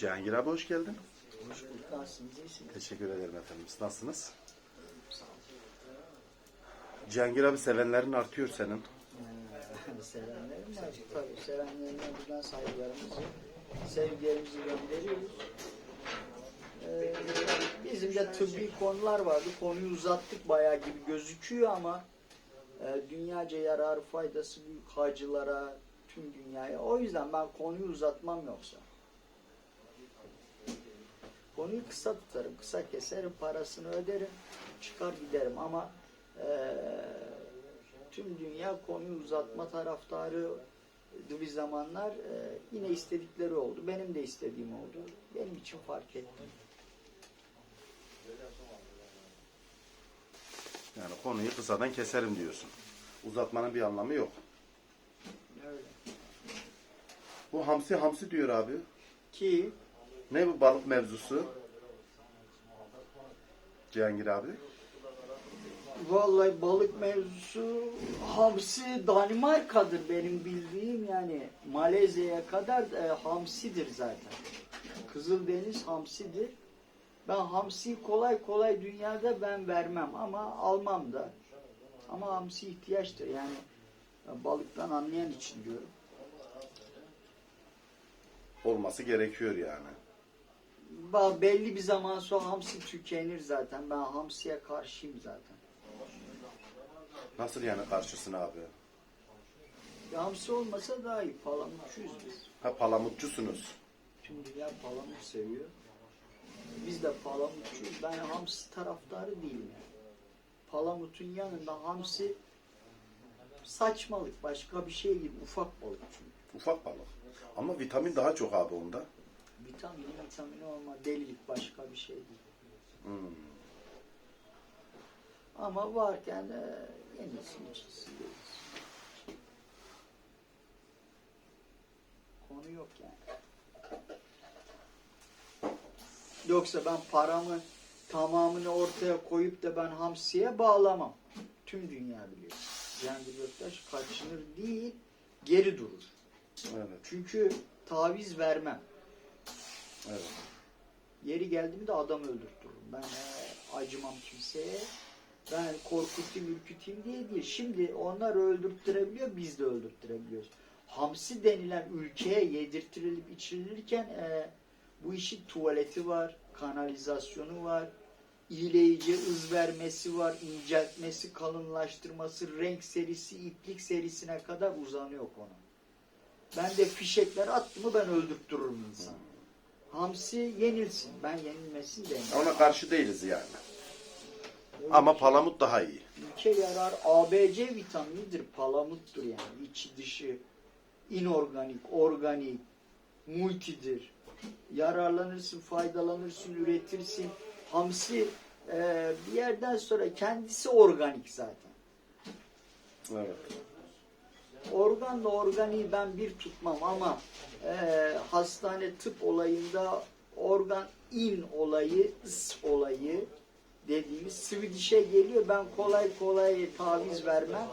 Cihangir abi hoş geldin. Hoş bulduk. Teşekkür ederim efendim. Nasılsınız? Cihangir abi sevenlerin artıyor senin. Ee, sevenlerim var. Tabii sevenlerime buradan saygılarımızı, sevgilerimizi gönderiyoruz. Ee, bizim de tıbbi konular vardı. Konuyu uzattık bayağı gibi gözüküyor ama e, dünyaca yararı faydası büyük hacılara, tüm dünyaya. O yüzden ben konuyu uzatmam yoksa. Konuyu kısa tutarım, kısa keserim, parasını öderim, çıkar giderim ama eee, tüm dünya konuyu uzatma taraftarı bir zamanlar eee, yine istedikleri oldu. Benim de istediğim oldu. Benim için fark etti. Yani konuyu kısadan keserim diyorsun. Uzatmanın bir anlamı yok. Öyle. Bu hamsi hamsi diyor abi. Ki Ne bu balık mevzusu? Cihangir abi. vallahi balık mevzusu hamsi Danimarka'dır benim bildiğim yani Malezya'ya kadar e, hamsidir zaten. Kızıldeniz hamsidir. Ben hamsi kolay kolay dünyada ben vermem ama almam da. Ama hamsi ihtiyaçtır yani balıktan anlayan için diyorum. Olması gerekiyor yani. Belli bir zaman sonra hamsi tükenir zaten. Ben hamsiye karşıyım zaten. Nasıl yani karşısına abi? Ya hamsi olmasa daha iyi. Palamutçuyuz biz. Ha palamutçusunuz. Dünya palamut seviyor. Biz de palamutçuyuz. Ben hamsi taraftarı değilim yani. Palamutun yanında hamsi saçmalık. Başka bir şey gibi. Ufak balık çünkü. Ufak balık. Ama vitamin daha çok abi onda. Vitamini vitamini olma. Delilik başka bir şey değil. Hmm. Ama varken e, en iyisini çizsindeyiz. Konu yok yani. Yoksa ben paramı tamamını ortaya koyup da ben hamsiye bağlamam. Tüm dünya biliyor. Cengiz Göktaş kaçınır değil, geri durur. Evet. Çünkü taviz vermem. Evet. Yeri geldi mi de adam öldürtürüm. Ben e, acımam kimseye. Ben korkutayım, ürküteyim diye değil. Şimdi onlar öldürttürebiliyor, biz de öldürttürebiliyoruz. Hamsi denilen ülkeye yedirtirilip içirilirken e, bu işin tuvaleti var, kanalizasyonu var, iyileyici ız vermesi var, inceltmesi, kalınlaştırması, renk serisi, iplik serisine kadar uzanıyor konu. Ben de fişekler attım mı ben öldürttürürüm insanı. Hamsi yenilsin. Ben yenilmesin demiyorum. Ona karşı değiliz yani. Ama palamut daha iyi. Ülke yarar ABC vitaminidir. Palamuttur yani. İçi dışı inorganik, organik, multidir. Yararlanırsın, faydalanırsın, üretirsin. Hamsi e, bir yerden sonra kendisi organik zaten. Evet. Organla organiği ben bir tutmam ama e, hastane tıp olayında organ in olayı, is olayı dediğimiz Swedish'e geliyor. Ben kolay kolay taviz vermem,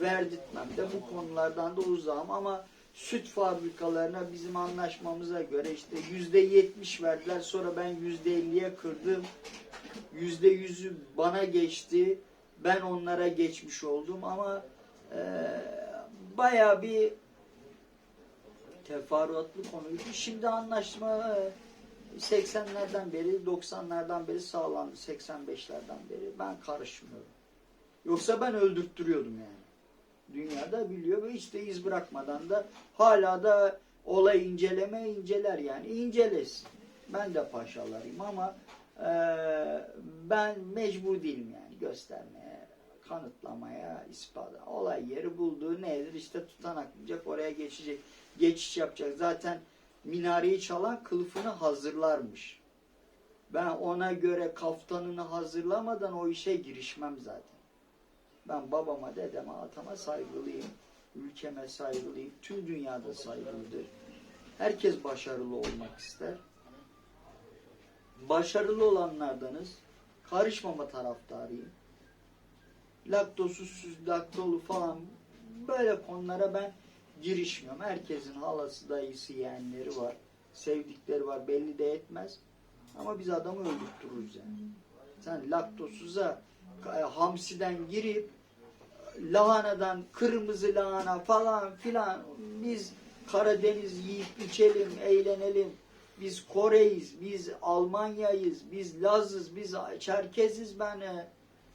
verdirtmem de bu konulardan da uzağım ama süt fabrikalarına bizim anlaşmamıza göre işte yüzde yetmiş verdiler sonra ben yüzde elliye kırdım. Yüzde yüzü bana geçti. Ben onlara geçmiş oldum ama eee bayağı bir teferruatlı konuydu. Şimdi anlaşma e, 80'lerden beri, 90'lardan beri sağlandı. 85'lerden beri. Ben karışmıyorum. Yoksa ben öldürttürüyordum yani. Dünyada biliyor ve hiç de iz bırakmadan da hala da olay inceleme inceler yani. incelesin. Ben de paşalarıyım ama e, ben mecbur değilim yani göstermeye, kanıtlamaya, ispata. Olay yeri bulduğu nedir? İşte tutanaklayacak, oraya geçecek, geçiş yapacak. Zaten minareyi çalan kılıfını hazırlarmış. Ben ona göre kaftanını hazırlamadan o işe girişmem zaten. Ben babama, dedeme, atama saygılıyım. Ülkeme saygılıyım. Tüm dünyada saygılıdır. Herkes başarılı olmak ister. Başarılı olanlardanız. Karışmama taraftarıyım. Laktozsuz, laktolu falan böyle konulara ben girişmiyorum. Herkesin halası, dayısı, yeğenleri var. Sevdikleri var belli de etmez. Ama biz adamı öldürtürüz yani. Sen laktosuza e, hamsiden girip lahanadan kırmızı lahana falan filan biz Karadeniz yiyip içelim, eğlenelim. Biz Kore'yiz, biz Almanya'yız, biz Laz'ız, biz Çerkeziz ben e,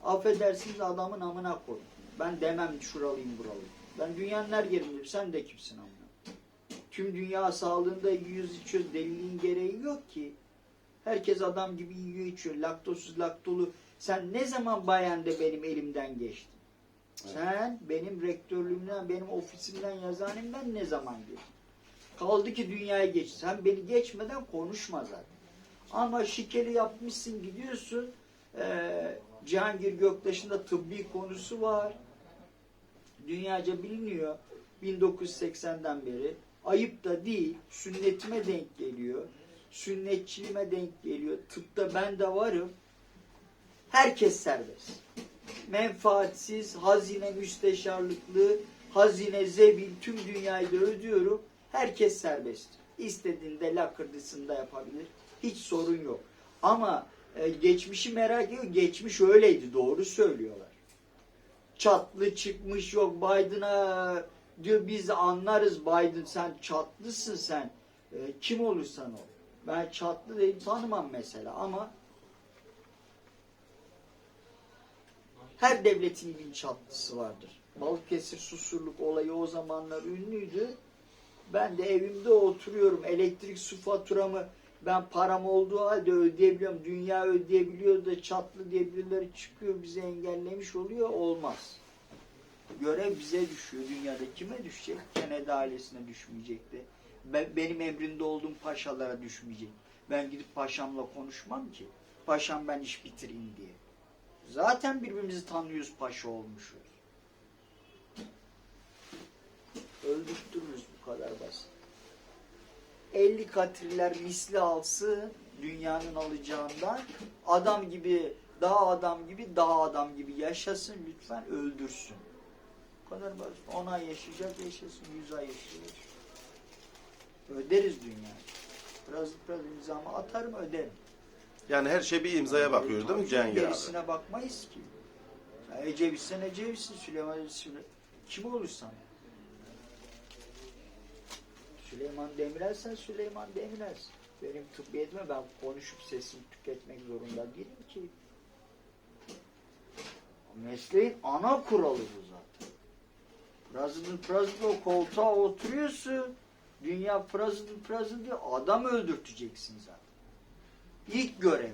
affedersiniz adamın amına koy. Ben demem şuralıyım buralıyım. Ben dünyanın her yerindeyim. Sen de kimsin amına? Tüm dünya sağlığında yüz içiyor. Deliliğin gereği yok ki. Herkes adam gibi yiyor içiyor. Laktozsuz laktolu. Sen ne zaman bayanda benim elimden geçtin? Sen benim rektörlüğümden, benim ofisimden, yazanımdan ne zaman geçtin? Kaldı ki dünyaya geç. Sen beni geçmeden konuşma zaten. Ama şikeli yapmışsın gidiyorsun. Ee, Cihangir Göktaş'ın da tıbbi konusu var. Dünyaca biliniyor. 1980'den beri. Ayıp da değil. Sünnetime denk geliyor. Sünnetçiliğime denk geliyor. Tıpta ben de varım. Herkes serbest. Menfaatsiz, hazine müsteşarlıklı, hazine zebil tüm dünyayı da ödüyorum. Herkes serbest. İstediğinde lakırdısında yapabilir. Hiç sorun yok. Ama e, geçmişi merak ediyor. Geçmiş öyleydi. Doğru söylüyorlar. Çatlı çıkmış yok Biden'a diyor biz anlarız Biden sen çatlısın sen. E, kim olursan ol. Ben çatlı değil tanımam mesela ama her devletin bir çatlısı vardır. Balıkesir susurluk olayı o zamanlar ünlüydü. Ben de evimde oturuyorum. Elektrik su faturamı ben param olduğu halde ödeyebiliyorum. Dünya ödeyebiliyor da çatlı diye birileri çıkıyor bizi engellemiş oluyor. Olmaz. Görev bize düşüyor. Dünyada kime düşecek? Kennedy ailesine düşmeyecekti. Ben, benim emrimde olduğum paşalara düşmeyecek. Ben gidip paşamla konuşmam ki. Paşam ben iş bitireyim diye. Zaten birbirimizi tanıyoruz paşa olmuşuz. Öldürtürüz bu kadar basit. 50 katriller misli alsın dünyanın alacağından adam gibi daha adam gibi daha adam gibi yaşasın lütfen öldürsün. Bu kadar basit. 10 ay yaşayacak yaşasın, 100 ay yaşayacak. Öderiz dünyayı. Biraz biraz imzamı atarım öderim. Yani her şey bir imzaya bakıyor değil mi Cihangir abi? Gerisine bakmayız ki. Ya Ecevitsen Ecevitsin, Süleyman Süleyman. Kim olursan. Süleyman Demirelsen Süleyman Demirelsin. Benim tıbbiyetime ben konuşup sesimi tüketmek zorunda değilim ki. Mesleğin ana kuralı bu zaten. President o koltuğa oturuyorsun. Dünya President President diye adam öldürteceksin zaten. İlk görev.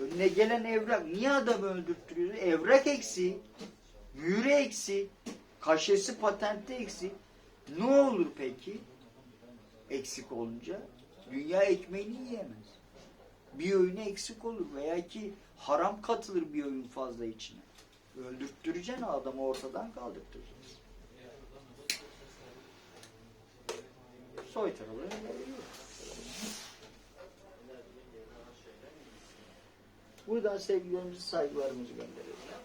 Önüne gelen evrak. Niye adamı öldürttürüyorsun? Evrak eksik. Mühürü eksik. Kaşesi patenti eksik. Ne olur peki? Eksik olunca. Dünya ekmeğini yiyemez. Bir öğüne eksik olur veya ki haram katılır bir öğün fazla içine. Öldürttüreceksin adamı ortadan kaldırtıracaksın. Soytaraları veriyor. Buradan sevgilerimizi, saygılarımızı gönderiyoruz.